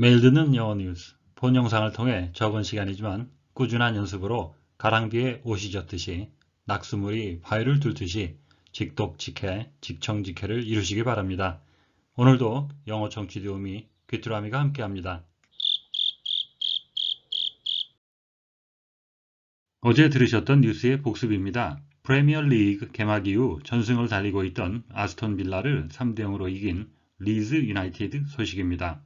매일 듣는 영어 뉴스, 본 영상을 통해 적은 시간이지만 꾸준한 연습으로 가랑비에 옷이 젖듯이 낙수물이 바위를 뚫듯이 직독직해, 직청직해를 이루시기 바랍니다. 오늘도 영어 청취 도우미 귀뚜라미가 함께합니다. 어제 들으셨던 뉴스의 복습입니다. 프리미어 리그 개막 이후 전승을 달리고 있던 아스톤 빌라를 3대 0으로 이긴 리즈 유나이티드 소식입니다.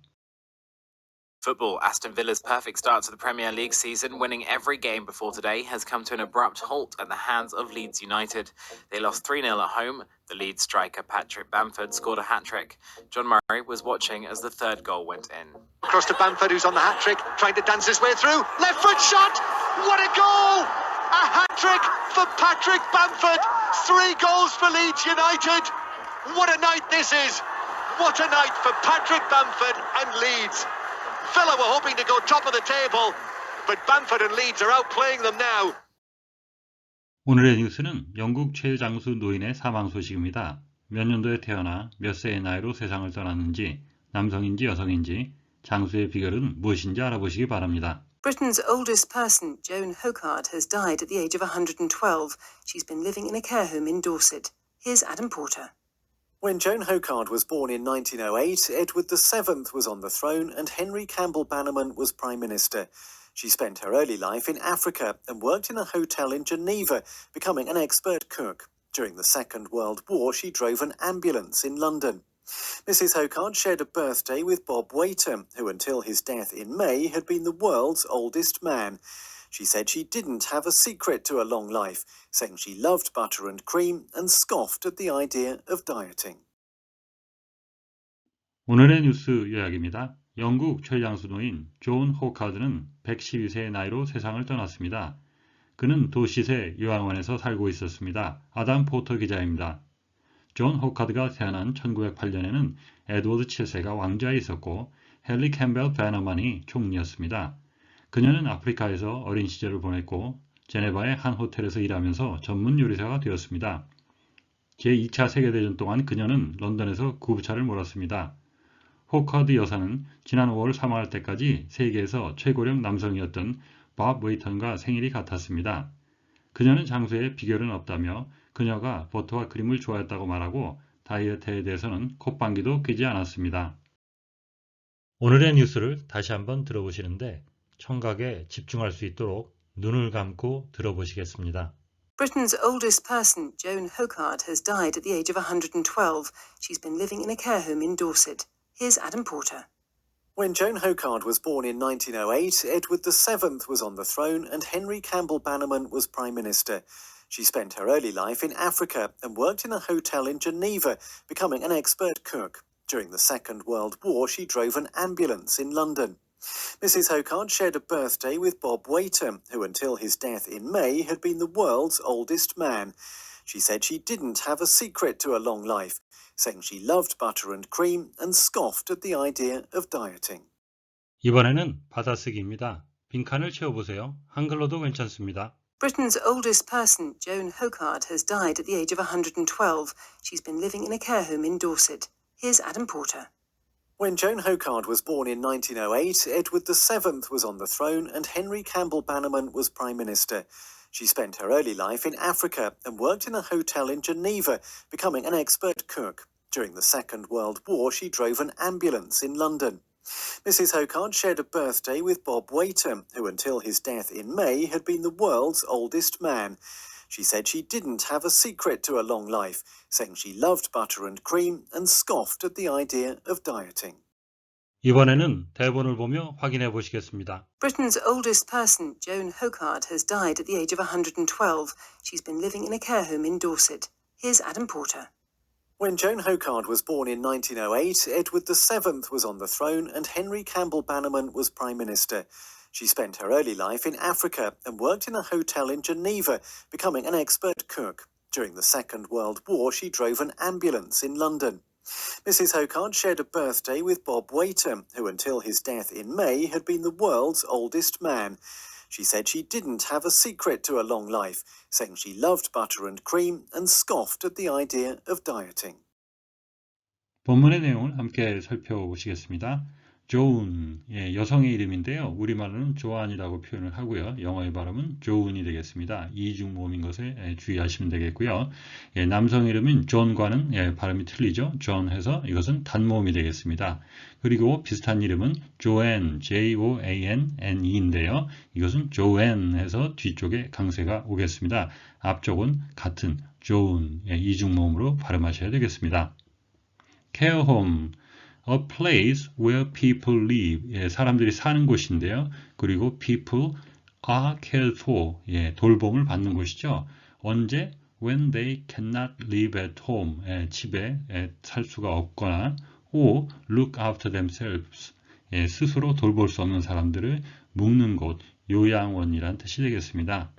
Football, Aston Villa's perfect start to the Premier League season, winning every game before today, has come to an abrupt halt at the hands of Leeds United. They lost 3 0 at home. The Leeds striker Patrick Bamford scored a hat trick. John Murray was watching as the third goal went in. Across to Bamford, who's on the hat trick, trying to dance his way through. Left foot shot! What a goal! A hat trick for Patrick Bamford. Three goals for Leeds United. What a night this is! What a night for Patrick Bamford and Leeds. Villa were hoping to go top of the table, but Bamford and Leeds are outplaying them now. 오늘의 뉴스는 영국 최장수 노인의 사망 소식입니다. 몇 년도에 태어나 몇 세의 나이로 세상을 떠났는지, 남성인지 여성인지, 장수의 비결은 무엇인지 알아보시기 바랍니다. Britain's oldest person, Joan Hocard, has died at the age of 112. She's been living in a care home in Dorset. Here's Adam Porter. When Joan Hocard was born in 1908, Edward VII was on the throne and Henry Campbell Bannerman was Prime Minister. She spent her early life in Africa and worked in a hotel in Geneva, becoming an expert cook. During the Second World War, she drove an ambulance in London. Mrs. Hocard shared a birthday with Bob Waiter, who until his death in May had been the world's oldest man. She said she didn't have a secret to a long life, saying she loved butter and cream and scoffed at the idea of dieting. 오늘의 뉴스 요약입니다. 영국 노인 존 호카드는 112세의 나이로 세상을 떠났습니다. 그는 도시세 요양원에서 살고 있었습니다. 아담 포터 기자입니다. 존 호카드가 태어난 1908년에는 에드워드 7세가 왕좌에 있었고 헨리 캠벨 베너만이 총리였습니다. 그녀는 아프리카에서 어린 시절을 보냈고 제네바의 한 호텔에서 일하면서 전문 요리사가 되었습니다. 제2차 세계대전 동안 그녀는 런던에서 구부차를 몰았습니다. 호커드 여사는 지난 5월 사망할 때까지 세계에서 최고령 남성이었던 밥 웨이턴과 생일이 같았습니다. 그녀는 장수의 비결은 없다며 그녀가 버터와 크림을 좋아했다고 말하고 다이어트에 대해서는 콧방귀도 뀌지 않았습니다. 오늘의 뉴스를 다시 한번 들어보시는데 청각에 집중할 수 있도록 눈을 감고 들어보시겠습니다. Britain's oldest person, Joan Hocard, has died at the age of 112. She's been living in a care home in Dorset. Here's Adam Porter. When Joan Hocard was born in 1908, Edward VII was on the throne and Henry Campbell Bannerman was Prime Minister. She spent her early life in Africa and worked in a hotel in Geneva, becoming an expert cook. During the Second World War, she drove an ambulance in London. Mrs. Hocard shared a birthday with Bob Waiter, who until his death in May had been the world's oldest man. She said she didn't have a secret to a long life, saying she loved butter and cream and scoffed at the idea of dieting. 이번에는 받아쓰기입니다. 빈칸을 채워보세요. 한글로도 괜찮습니다. Britain's oldest person, Joan Hocard, has died at the age of 112. She's been living in a care home in Dorset. Here's Adam Porter. When Joan Hocard was born in 1908, Edward VII was on the throne and Henry Campbell Bannerman was Prime Minister. She spent her early life in Africa and worked in a hotel in Geneva, becoming an expert cook. During the Second World War, she drove an ambulance in London. Mrs. Hocard shared a birthday with Bob Waiter, who until his death in May had been the world's oldest man. She said she didn't have a secret to a long life, saying she loved butter and cream and scoffed at the idea of dieting. 이번에는 대본을 보며 확인해 보시겠습니다. Britain's oldest person, Joan Hocard, has died at the age of 112. She's been living in a care home in Dorset. Here's Adam Porter. When Joan Hocard was born in 1908, Edward VII was on the throne and Henry Campbell Bannerman was Prime Minister. She spent her early life in Africa and worked in a hotel in Geneva, becoming an expert cook. During the Second World War, she drove an ambulance in London. Mrs. Hocard shared a birthday with Bob Waiter, who until his death in May had been the world's oldest man. She said she didn't have a secret to a long life, saying she loved butter and cream and scoffed at the idea of dieting. 본문의 내용을 함께 살펴보시겠습니다. 조은, 예, 여성의 이름인데요. 우리말로는 조안이라고 표현을 하고요. 영어의 발음은 조은이 되겠습니다. 이중 모음인 것에 예, 주의하시면 되겠고요. 예, 남성 이름인 존과는 예, 발음이 틀리죠. 존 해서 이것은 단모음이 되겠습니다. 그리고 비슷한 이름은 조앤, J-O-A-N-N-E인데요. 이것은 조앤 해서 뒤쪽에 강세가 오겠습니다. 앞쪽은 같은 조은, 예, 이중 모음으로 발음하셔야 되겠습니다. home, a place where people live. 예, 사람들이 사는 곳인데요. 그리고 people are cared for. 예, 돌봄을 받는 곳이죠. 언제? when they cannot live at home. 예, 집에 예, 살 수가 없거나 or look after themselves. 예, 스스로 돌볼 수 없는 사람들을 묵는 곳, 요양원이란 뜻이 되겠습니다.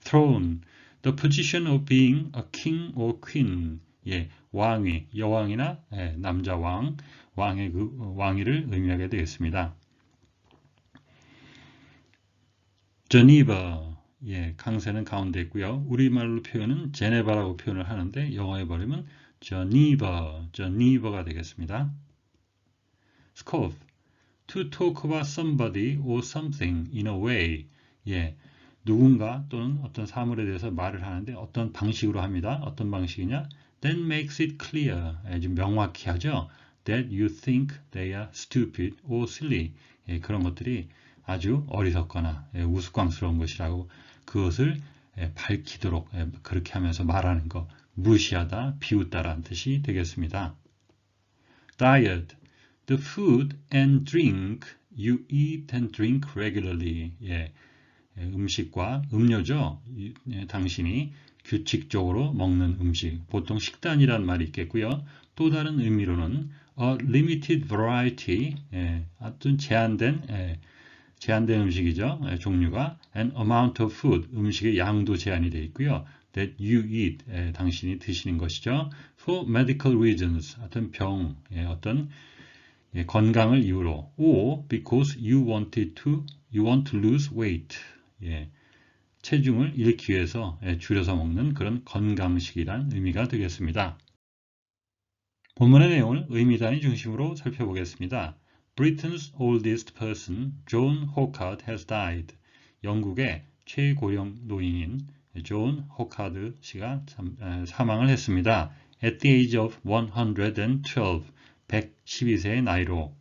throne, the position of being a king or queen. 예, 왕위, 여왕이나 예, 남자 왕, 왕의 그 왕위를 의미하게 되겠습니다. 제니바, 예, 강세는 가운데 있고요. 우리말로 표현은 제네바라고 표현을 하는데 영어에 버리면 제니바, 제니바가 되겠습니다. scoff, to talk about somebody or something in a way. 예, 누군가 또는 어떤 사물에 대해서 말을 하는데 어떤 방식으로 합니다. 어떤 방식이냐? That makes it clear. 아주 명확히 하죠. That you think they are stupid or silly. 예, 그런 것들이 아주 어리석거나 예, 우스꽝스러운 것이라고 그것을 예, 밝히도록 예, 그렇게 하면서 말하는 것. 무시하다, 비웃다라는 뜻이 되겠습니다. Diet. The food and drink you eat and drink regularly. 예, 예, 음식과 음료죠. 이, 예, 당신이 규칙적으로 먹는 음식, 보통 식단이란 말이 있겠고요. 또 다른 의미로는 a limited variety, 예, 어떤 제한된 예, 제한된 음식이죠. 예, 종류가 an amount of food, 음식의 양도 제한이 되어 있고요. that you eat, 예, 당신이 드시는 것이죠. for medical reasons, 어떤 병, 예, 어떤 예, 건강을 이유로 or because you wanted to, you want to lose weight, 예, 체중을 잃기 위해서 예, 줄여서 먹는 그런 건강식이란 의미가 되겠습니다. 본문의 내용을 의미 단위 중심으로 살펴보겠습니다. Britain's oldest person, John Hocard, has died. 영국의 최고령 노인인 존 호카드 씨가 사망을 했습니다. At the age of 112, 112세의 나이로.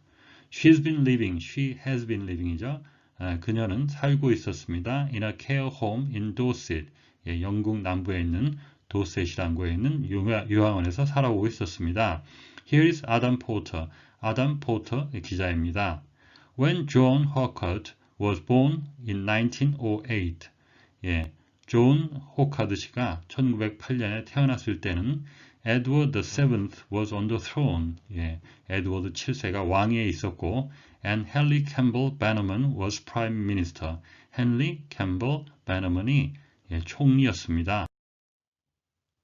She's been living, she has been living이죠. 아, 그녀는 살고 있었습니다. In a care home in Dorset. 예, 영국 남부에 있는 도셋이라는 곳에 있는 요양원에서 살아오고 있었습니다. Here is Adam Porter. 아담 포터 기자입니다. When John Hocard was born in 1908. 예, 존 호카드 씨가 1908년에 태어났을 때는 Edward VII was on the throne. 예, 에드워드 7세가 왕위에 있었고 and Henry Campbell Bannerman was prime minister. 헨리 캠벨 바너먼이 예, 총리였습니다.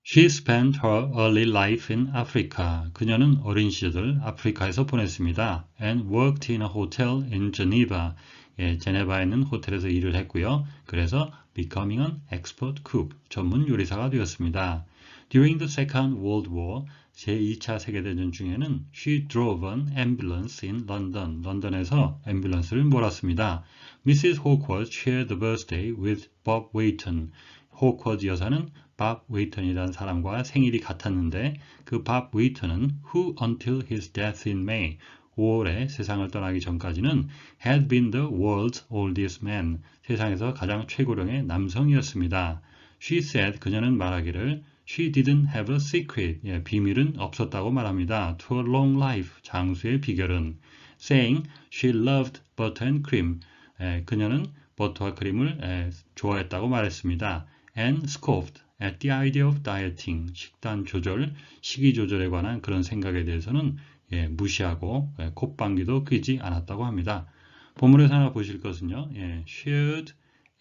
She spent her early life in Africa. 그녀는 어린 시절 아프리카에서 보냈습니다. And worked in a hotel in Geneva. 예, 제네바에 있는 호텔에서 일을 했고요. 그래서 becoming an expert cook, 전문 요리사가 되었습니다. During the Second World War, 제2차 세계대전 중에는 she drove an ambulance in London, 런던에서 앰뷸런스를 몰았습니다. Mrs. Hawkworth shared the birthday with Bob Waiton. 호커즈 여사는 밥 웨이턴이라는 사람과 생일이 같았는데 그 밥 웨이턴은 who until his death in May 5월에 세상을 떠나기 전까지는 had been the world's oldest man 세상에서 가장 최고령의 남성이었습니다. She said 그녀는 말하기를 She didn't have a secret 예, 비밀은 없었다고 말합니다. To a long life 장수의 비결은 saying she loved butter and cream 예, 그녀는 버터와 크림을 예, 좋아했다고 말했습니다. and scoffed at the idea of dieting, 식단 조절, 식이 조절에 관한 그런 생각에 대해서는 예, 무시하고 예, 콧방귀도 뀌지 않았다고 합니다. 본문에서 하나 보실 것은요. 예, shared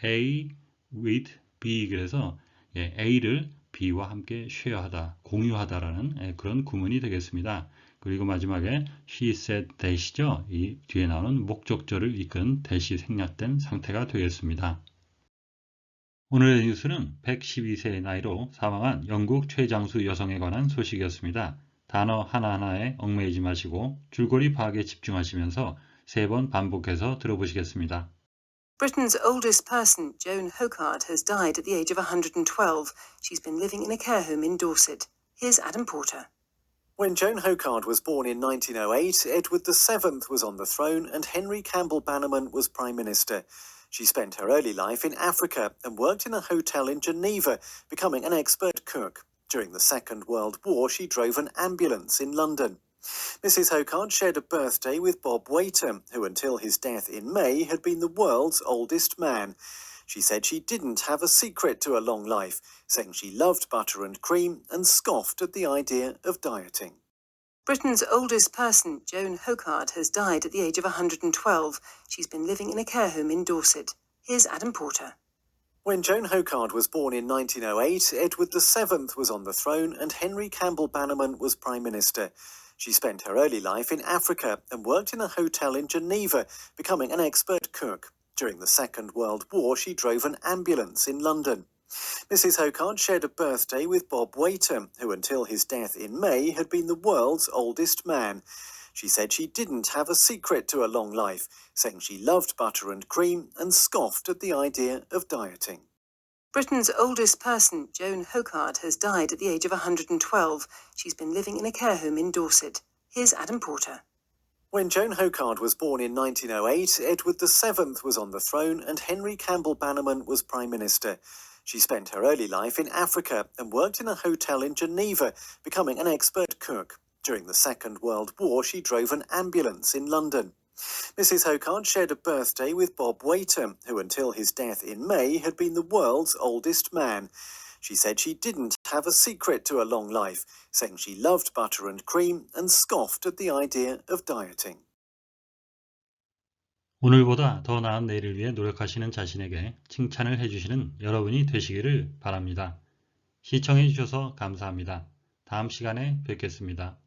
A with B 그래서 예, A를 B와 함께 share하다, 공유하다라는 예, 그런 구문이 되겠습니다. 그리고 마지막에 he said that이죠. 이 뒤에 나오는 목적절을 이끈 that이 생략된 상태가 되겠습니다. 오늘의 뉴스는 112세의 나이로 사망한 영국 최장수 여성에 관한 소식이었습니다. 단어 하나하나에 얽매이지 마시고 줄거리 파악에 집중하시면서 세 번 반복해서 들어보시겠습니다. Britain's oldest person, Joan Hocard, has died at the age of 112. She's been living in a care home in Dorset. Here's Adam Porter. When Joan Hocard was born in 1908, Edward VII was on the throne and Henry Campbell Bannerman was Prime Minister. She spent her early life in Africa and worked in a hotel in Geneva, becoming an expert cook. During the Second World War, she drove an ambulance in London. Mrs. Hocard shared a birthday with Bob Waiter, who until his death in May had been the world's oldest man. She said she didn't have a secret to a long life, saying she loved butter and cream and scoffed at the idea of dieting. Britain's oldest person, Joan Hocard, has died at the age of 112. She's been living in a care home in Dorset. Here's Adam Porter. When Joan Hocard was born in 1908, Edward VII was on the throne and Henry Campbell Bannerman was Prime Minister. She spent her early life in Africa and worked in a hotel in Geneva, becoming an expert cook. During the Second World War, she drove an ambulance in London. Mrs. Hocard shared a birthday with Bob Waiter, who until his death in May had been the world's oldest man. She said she didn't have a secret to a long life, saying she loved butter and cream and scoffed at the idea of dieting. Britain's oldest person, Joan Hocard, has died at the age of 112. She's been living in a care home in Dorset. Here's Adam Porter. When Joan Hocard was born in 1908, Edward VII was on the throne and Henry Campbell Bannerman was Prime Minister. She spent her early life in Africa and worked in a hotel in Geneva, becoming an expert cook. During the Second World War, she drove an ambulance in London. Mrs. Hocard shared a birthday with Bob Waiter, who until his death in May had been the world's oldest man. She said she didn't have a secret to a long life, saying she loved butter and cream and scoffed at the idea of dieting. 오늘보다 더 나은 내일을 위해 노력하시는 자신에게 칭찬을 해주시는 여러분이 되시기를 바랍니다. 시청해 주셔서 감사합니다. 다음 시간에 뵙겠습니다.